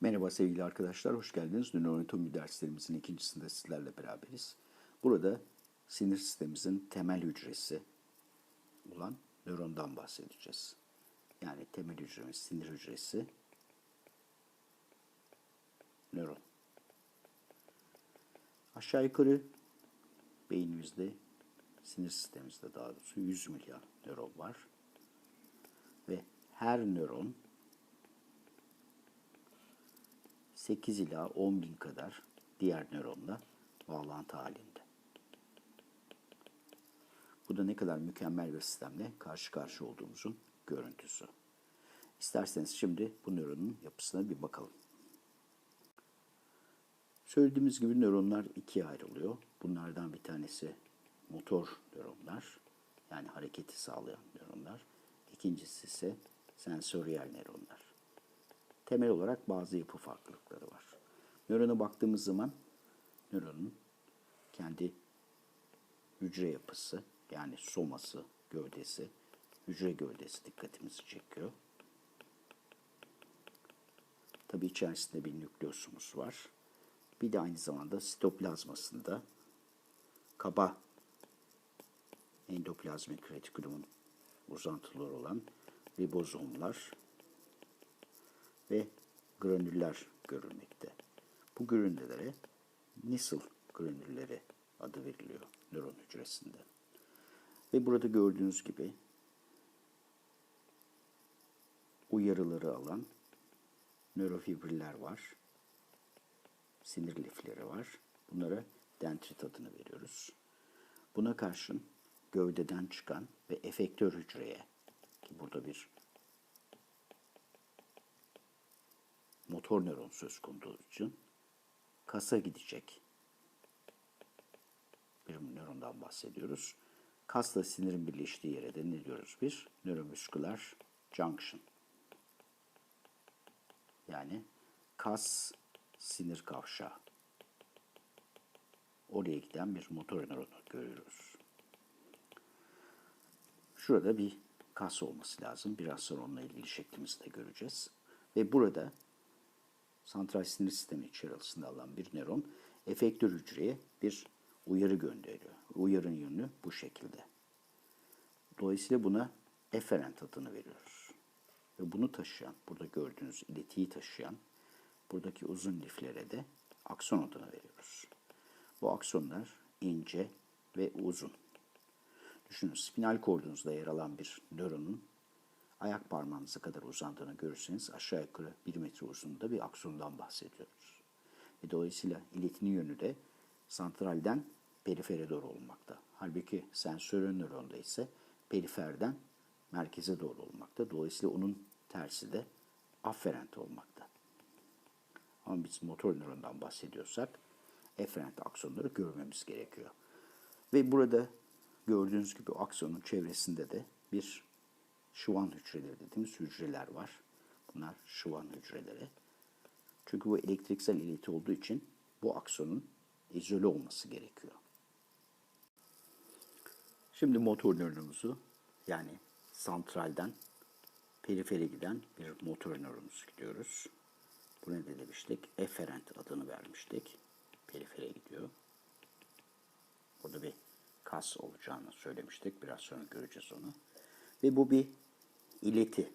Merhaba sevgili arkadaşlar, hoş geldiniz. Nöroanatomi derslerimizin ikincisinde sizlerle beraberiz. Burada sinir sistemimizin temel hücresi olan nörondan bahsedeceğiz. Yani temel hücremiz, sinir hücresi, nöron. Aşağı yukarı beynimizde, sinir sistemimizde daha doğrusu 100 milyar nöron var. Ve her nöron 8 ila 10 bin kadar diğer nöronla bağlantı halinde. Bu da ne kadar mükemmel bir sistemle karşı karşı olduğumuzun görüntüsü. İsterseniz şimdi bu nöronun yapısına bir bakalım. Söylediğimiz gibi nöronlar ikiye ayrılıyor. Bunlardan bir tanesi motor nöronlar, yani hareketi sağlayan nöronlar. İkincisi ise sensöriyel nöronlar. Temel olarak bazı yapı farklılıkları var. Nörona baktığımız zaman nöronun kendi hücre yapısı, yani soması, gövdesi, hücre gövdesi dikkatimizi çekiyor. Tabi içerisinde bir nükleusumuz var. Bir de aynı zamanda sitoplazmasında kaba endoplazmik retikulumun uzantıları olan ribozomlar ve granüller görülmekte. Bu granüllere Nissl granülleri adı veriliyor nöron hücresinde. Ve burada gördüğünüz gibi uyarıları alan nörofibriller var. Sinir lifleri var. Bunlara dendrit adını veriyoruz. Buna karşın gövdeden çıkan ve efektör hücreye ki burada bir motor nöron söz konusu için kasa gidecek bir nörondan bahsediyoruz. Kasla sinirin birleştiği yere de ne diyoruz bir? Nöromüsküler junction. Yani kas sinir kavşağı. Oraya giden bir motor nöronu görüyoruz. Şurada bir kas olması lazım. Biraz sonra onunla ilgili şeklimizi de göreceğiz. Ve burada santral sinir sistemi içerisinde alan bir nöron efektör hücreye bir uyarı gönderiyor. Uyarın yönü bu şekilde. Dolayısıyla buna efferent adını veriyoruz. Ve bunu taşıyan, burada gördüğünüz iletiyi taşıyan buradaki uzun liflere de akson adını veriyoruz. Bu aksonlar ince ve uzun. Düşünün spinal kordunuzda yer alan bir nöronun ayak parmağınıza kadar uzandığını görürseniz aşağı yukarı 1 metre uzunluğunda bir aksondan bahsediyoruz. Ve dolayısıyla iletinin yönü de santralden perifere doğru olmakta. Halbuki sensörün nöronda ise periferden merkeze doğru olmakta. Dolayısıyla onun tersi de afferent olmakta. Ama biz motor nörondan bahsediyorsak efferent aksonları görmemiz gerekiyor. Ve burada gördüğünüz gibi aksonun çevresinde de bir Schwann hücreleri dediğimiz hücreler var. Bunlar Schwann hücreleri. Çünkü bu elektriksel ileti olduğu için bu aksonun izole olması gerekiyor. Şimdi motor nöronumuzu yani santralden perifere giden bir motor nöronumuzu gidiyoruz. Bu ne demiştik? Efferent adını vermiştik. Perifere gidiyor. Burada bir kas olacağını söylemiştik. Biraz sonra göreceğiz onu. Ve bu bir ileti.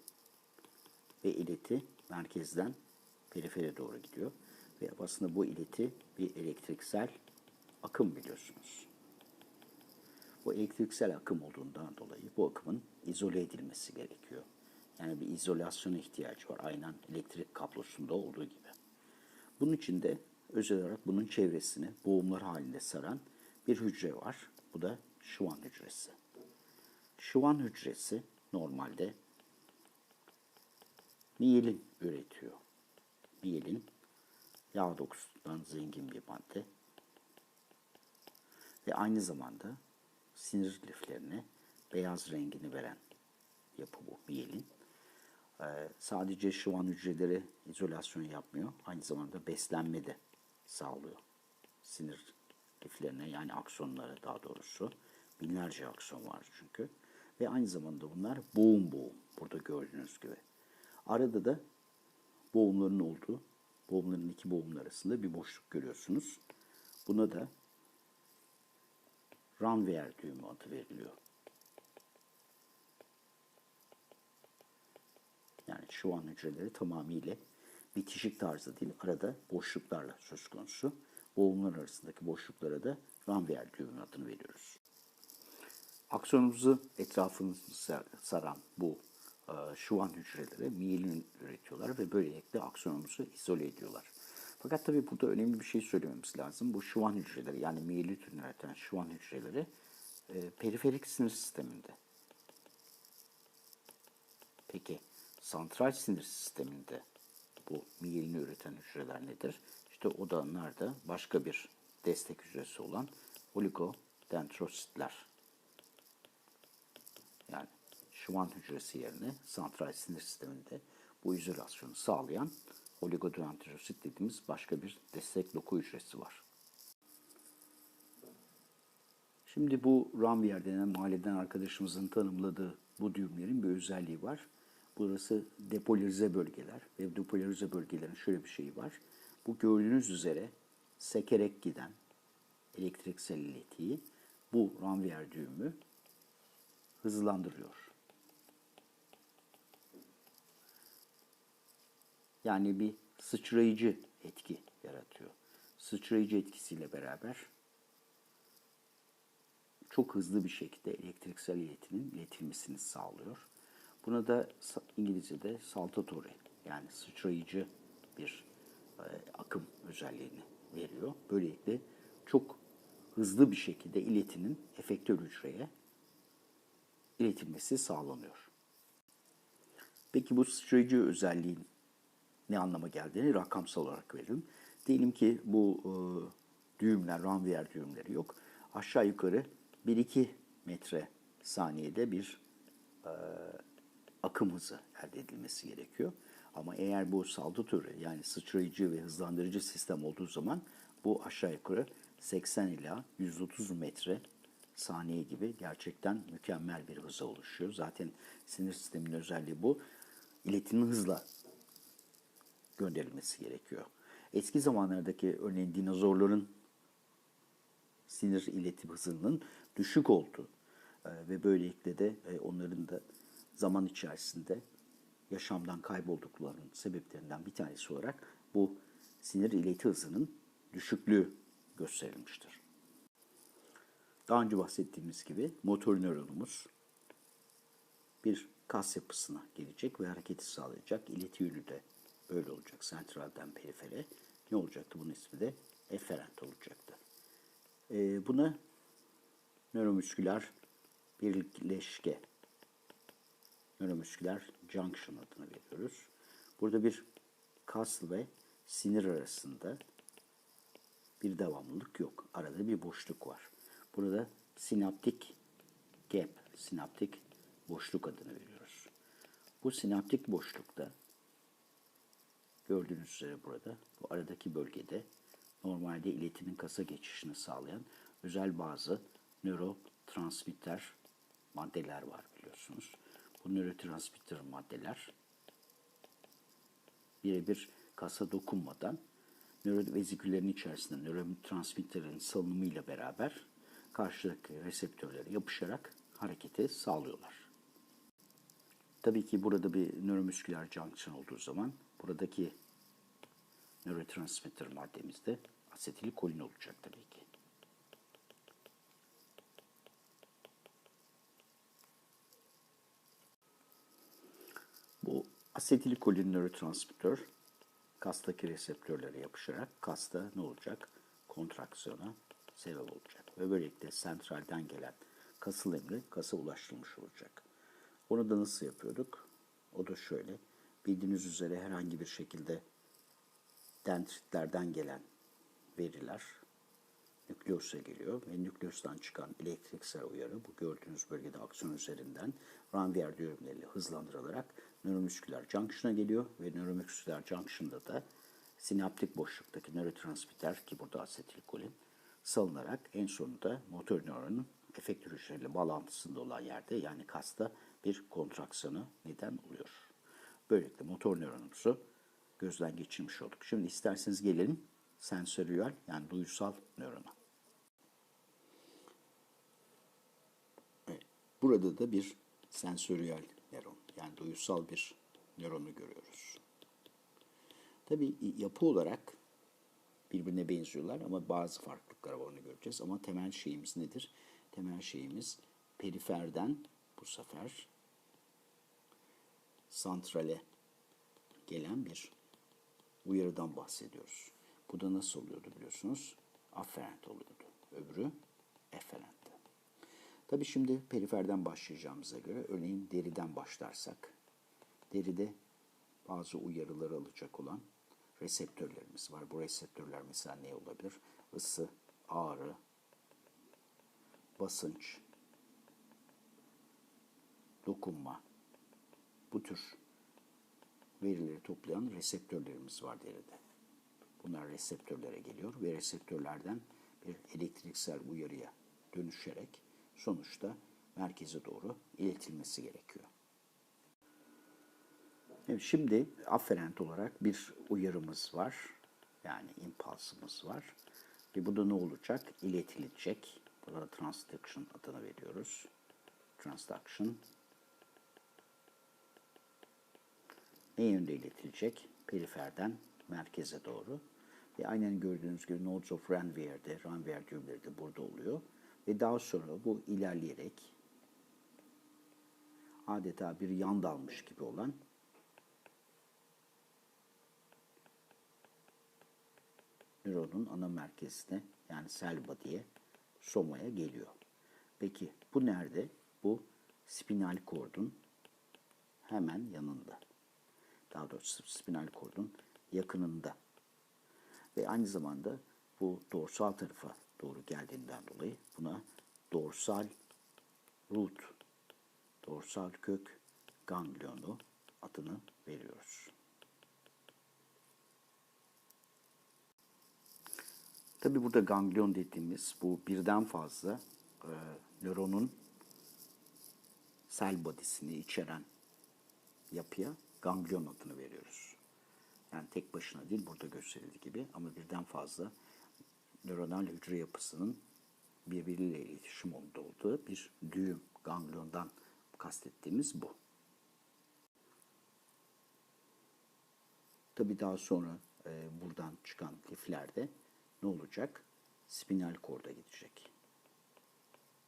Ve ileti merkezden perifere doğru gidiyor. Ve aslında bu ileti bir elektriksel akım biliyorsunuz. Bu elektriksel akım olduğundan dolayı bu akımın izole edilmesi gerekiyor. Yani bir izolasyona ihtiyacı var. Aynen elektrik kablosunda olduğu gibi. Bunun için de özel olarak bunun çevresini boğumlar halinde saran bir hücre var. Bu da Schwann hücresi. Schwann hücresi normalde miyelin üretiyor. Miyelin yağ dokusundan zengin bir madde ve aynı zamanda sinir liflerine beyaz rengini veren yapı bu miyelin. Ee, sadece Schwann hücreleri izolasyon yapmıyor. Aynı zamanda beslenme de sağlıyor. Sinir liflerine yani aksonlara daha doğrusu. Binlerce akson var çünkü. Ve aynı zamanda bunlar boğum boğum. Burada gördüğünüz gibi. Arada da boğumların olduğu boğumların iki boğumun arasında bir boşluk görüyorsunuz. Buna da Ranvier düğümü adı veriliyor. Yani şu an hücreleri tamamıyla bitişik tarzda değil, arada boşluklarla söz konusu. Boğumlar arasındaki boşluklara da Ranvier düğümü adını veriyoruz. Aksonumuzu etrafımızı sar- saran bu e, şuvan hücreleri miyelin üretiyorlar ve böylelikle aksonumuzu izole ediyorlar. Fakat tabii burada önemli bir şey söylememiz lazım. Bu şuvan hücreleri yani miyelit üreten şuvan hücreleri e, periferik sinir sisteminde. Peki santral sinir sisteminde bu miyelini üreten hücreler nedir? İşte o da başka bir destek hücresi olan oligodendrositler. Schwann hücresi yerine santral sinir sisteminde bu izolasyonu sağlayan oligodendrosit dediğimiz başka bir destek doku hücresi var. Şimdi bu Ranvier denen mahalleden arkadaşımızın tanımladığı bu düğümlerin bir özelliği var. Burası depolarize bölgeler ve depolarize bölgelerin şöyle bir şeyi var. Bu gördüğünüz üzere sekerek giden elektriksel iletiyi bu Ranvier düğümü hızlandırıyor. Yani bir sıçrayıcı etki yaratıyor. Sıçrayıcı etkisiyle beraber çok hızlı bir şekilde elektriksel iletinin iletilmesini sağlıyor. Buna da İngilizce'de saltatory yani sıçrayıcı bir e, akım özelliğini veriyor. Böylelikle çok hızlı bir şekilde iletinin efektör hücreye iletilmesi sağlanıyor. Peki bu sıçrayıcı özelliğin ne anlama geldiğini rakamsal olarak verelim. Diyelim ki bu e, düğümler, Ranvier düğümleri yok. Aşağı yukarı 1-2 metre saniyede bir e, akım hızı elde edilmesi gerekiyor. Ama eğer bu saltatörü yani sıçrayıcı ve hızlandırıcı sistem olduğu zaman bu aşağı yukarı 80 ila 130 metre saniye gibi gerçekten mükemmel bir hıza oluşuyor. Zaten sinir sisteminin özelliği bu. İletinin hızla gönderilmesi gerekiyor. Eski zamanlardaki örneğin dinozorların sinir iletim hızının düşük olduğu e, ve böylelikle de e, onların da zaman içerisinde yaşamdan kaybolduklarının sebeplerinden bir tanesi olarak bu sinir ileti hızının düşüklüğü gösterilmiştir. Daha önce bahsettiğimiz gibi motor nöronumuz bir kas yapısına gelecek ve hareketi sağlayacak. İleti yönü de böyle olacak. Sentralden perifere. Ne olacaktı? Bunun ismi de efferent olacaktı. Ee, buna nöromüsküler birleşke, nöromüsküler junction adını veriyoruz. Burada bir kas ve sinir arasında bir devamlılık yok. Arada bir boşluk var. Burada sinaptik gap, sinaptik boşluk adını veriyoruz. Bu sinaptik boşlukta gördüğünüz üzere burada bu aradaki bölgede normalde iletimin kasa geçişini sağlayan özel bazı nörotransmitter maddeler var biliyorsunuz. Bu nörotransmitter maddeler birebir kasa dokunmadan nöroveziküllerin içerisinde nörotransmitterin salınımıyla beraber karşıdaki reseptörlere yapışarak hareketi sağlıyorlar. Tabii ki burada bir nöromüsküler junction olduğu zaman buradaki nörotransmitter maddemiz de asetilkolin olacak tabii ki. Bu asetilkolin nörotransmitter kastaki reseptörlere yapışarak kasta ne olacak? Kontraksiyona sebep olacak. Ve böylelikle sentralden gelen kasıl emri kasa ulaştırılmış olacak. Onu da nasıl yapıyorduk? O da şöyle. Bildiğiniz üzere herhangi bir şekilde dendritlerden gelen veriler nükleosa geliyor ve nükleustan çıkan elektriksel uyarı bu gördüğünüz bölgede aksiyon üzerinden Ranvier düğümleriyle hızlandırılarak nöromüsküler junction'a geliyor ve nöromüsküler junction'da da sinaptik boşluktaki nörotransmitter ki burada asetilkolin salınarak en sonunda motor nöronun efektör hücreyle bağlantısında olan yerde yani kasta bir kontraksiyona neden oluyor. Böylelikle motor nöronumuzu gözden geçirmiş olduk. Şimdi isterseniz gelelim sensöriyel yani duyusal nörona. Evet, burada da bir sensöriyel nöron yani duyusal bir nöronu görüyoruz. Tabii yapı olarak birbirine benziyorlar ama bazı farklılıklar var onu göreceğiz. Ama temel şeyimiz nedir? Temel şeyimiz periferden bu sefer santrale gelen bir uyarıdan bahsediyoruz. Bu da nasıl oluyordu biliyorsunuz? Afferent oluyordu. Öbürü efferent. Tabii şimdi periferden başlayacağımıza göre örneğin deriden başlarsak deride bazı uyarıları alacak olan reseptörlerimiz var. Bu reseptörler mesela ne olabilir? Isı, ağrı, basınç, dokunma. Bu tür verileri toplayan reseptörlerimiz var deride. Bunlar reseptörlere geliyor ve reseptörlerden bir elektriksel uyarıya dönüşerek sonuçta merkeze doğru iletilmesi gerekiyor. Evet, şimdi afferent olarak bir uyarımız var. Yani impulsımız var. Ve bu da ne olacak? İletilecek. Buna transduction adını veriyoruz. Transduction. Ne yönde iletilecek? Periferden merkeze doğru. Ve aynen gördüğünüz gibi nodes of Ranvier'de, Ranvier düğümleri de burada oluyor. Ve daha sonra bu ilerleyerek adeta bir yan dalmış gibi olan nöronun ana merkezine yani cell body'ye, somaya geliyor. Peki bu nerede? Bu spinal kordun hemen yanında. Daha doğrusu spinal kordun yakınında. Ve aynı zamanda bu dorsal tarafa doğru geldiğinden dolayı buna dorsal root, dorsal kök ganglionu adını veriyoruz. Tabi burada ganglion dediğimiz bu birden fazla e, nöronun cell body'sini içeren yapıya ganglion adını veriyoruz. Yani tek başına değil burada gösterildiği gibi ama birden fazla nöronal hücre yapısının birbiriyle iletişim olduğu bir düğüm gangliondan kastettiğimiz bu. Tabi daha sonra e, buradan çıkan liflerde ne olacak? Spinal korda gidecek.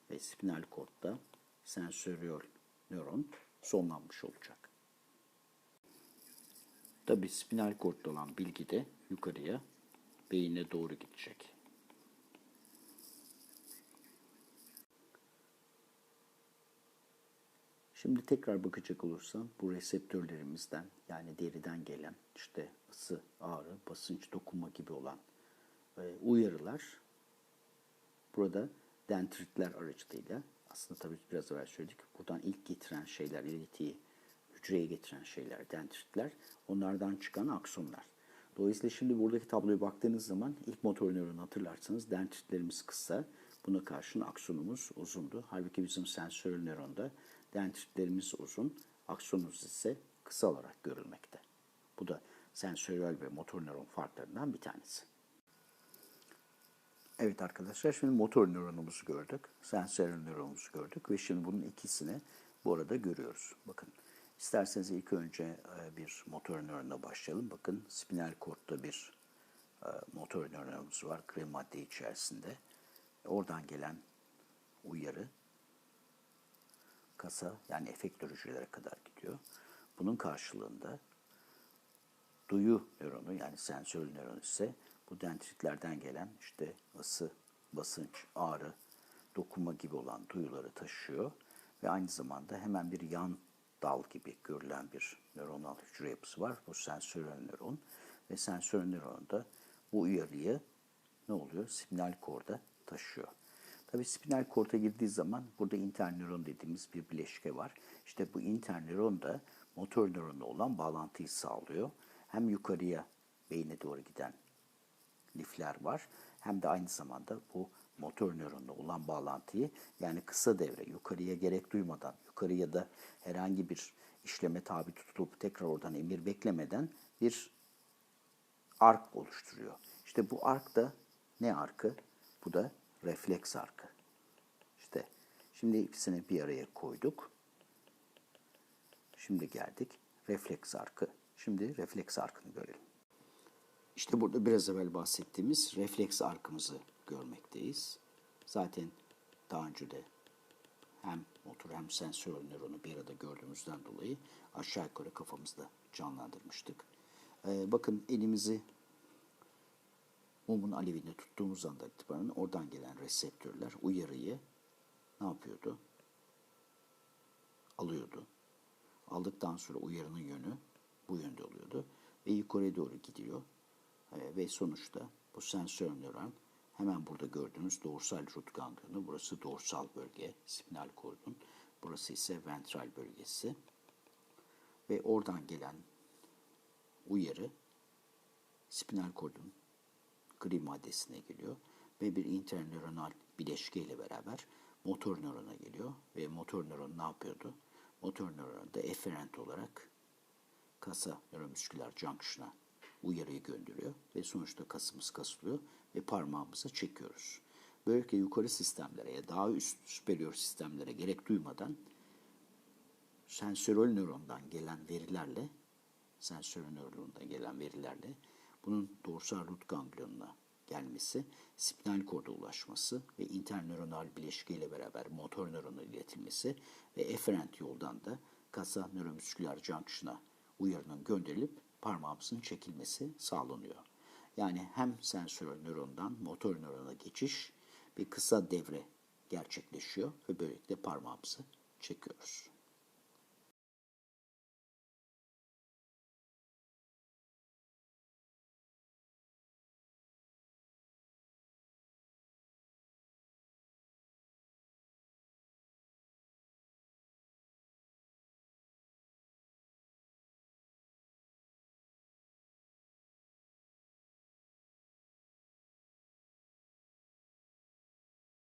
Ve spinal kordda sensöriyel nöron sonlanmış olacak. Tabi spinal kordda olan bilgi de yukarıya beyine doğru gidecek. Şimdi tekrar bakacak olursam bu reseptörlerimizden yani deriden gelen işte ısı, ağrı, basınç, dokunma gibi olan e, uyarılar burada dendritler aracılığıyla aslında tabii biraz evvel söyledik. Buradan ilk getiren şeyler, iletiyi hücreye getiren şeyler, dendritler. Onlardan çıkan aksonlar. Dolayısıyla şimdi buradaki tabloya baktığınız zaman ilk motor nöronu hatırlarsanız dendritlerimiz kısa. Buna karşın aksonumuz uzundu. Halbuki bizim sensör nöronda dendritlerimiz uzun, aksonumuz ise kısa olarak görülmekte. Bu da sensörel ve motor nöron farklarından bir tanesi. Evet arkadaşlar şimdi motor nöronumuzu gördük. Sensör nöronumuzu gördük ve şimdi bunun ikisini bu arada görüyoruz. Bakın isterseniz ilk önce e, bir motor nöronuna başlayalım. Bakın spinal kordda bir e, motor nöronumuz var krem madde içerisinde. Oradan gelen uyarı kasa yani efektör hücrelere kadar gidiyor. Bunun karşılığında duyu nöronu yani sensör nöronu ise bu dendritlerden gelen işte ısı, basınç, ağrı, dokunma gibi olan duyuları taşıyor ve aynı zamanda hemen bir yan dal gibi görülen bir nöronal hücre yapısı var. Bu sensör nöron ve sensör nöron da bu uyarıyı ne oluyor? Spinal korda taşıyor. Tabii spinal korta girdiği zaman burada internöron dediğimiz bir bileşke var. İşte bu internöron da motor nöronla olan bağlantıyı sağlıyor. Hem yukarıya beyne doğru giden lifler var. Hem de aynı zamanda bu motor nöronla olan bağlantıyı yani kısa devre yukarıya gerek duymadan yukarıya da herhangi bir işleme tabi tutulup tekrar oradan emir beklemeden bir ark oluşturuyor. İşte bu ark da ne arkı? Bu da refleks arkı. İşte şimdi ikisini bir araya koyduk. Şimdi geldik refleks arkı. Şimdi refleks arkını görelim. İşte burada biraz evvel bahsettiğimiz refleks arkımızı görmekteyiz. Zaten daha önce de hem motor hem sensör nöronu bir arada gördüğümüzden dolayı aşağı yukarı kafamızda canlandırmıştık. Ee, bakın elimizi mumun alevinde tuttuğumuz anda itibaren oradan gelen reseptörler uyarıyı ne yapıyordu? Alıyordu. Aldıktan sonra uyarının yönü bu yönde oluyordu ve yukarıya doğru gidiyor. Ee, ve sonuçta bu sensör nöron hemen burada gördüğünüz dorsal root ganglionu. Burası dorsal bölge, spinal kordun. Burası ise ventral bölgesi. Ve oradan gelen uyarı spinal kordun gri maddesine geliyor ve bir internöronal bileşke ile beraber motor nörona geliyor ve motor nöron ne yapıyordu? Motor nöron da efferent olarak kasa nöromüsküler junction'a uyarıyı gönderiyor ve sonuçta kasımız kasılıyor ve parmağımızı çekiyoruz. Böylelikle yukarı sistemlere ya daha üst superior sistemlere gerek duymadan sensörel nörondan gelen verilerle sensörel nörondan gelen verilerle bunun dorsal root ganglionuna gelmesi, spinal korda ulaşması ve internöronal bileşke ile beraber motor nörona iletilmesi ve efferent yoldan da kasa nöromüsküler junction'a uyarının gönderilip parmağımızın çekilmesi sağlanıyor. Yani hem sensörel nörondan motor nörona geçiş bir kısa devre gerçekleşiyor ve böylelikle parmağımızı çekiyoruz.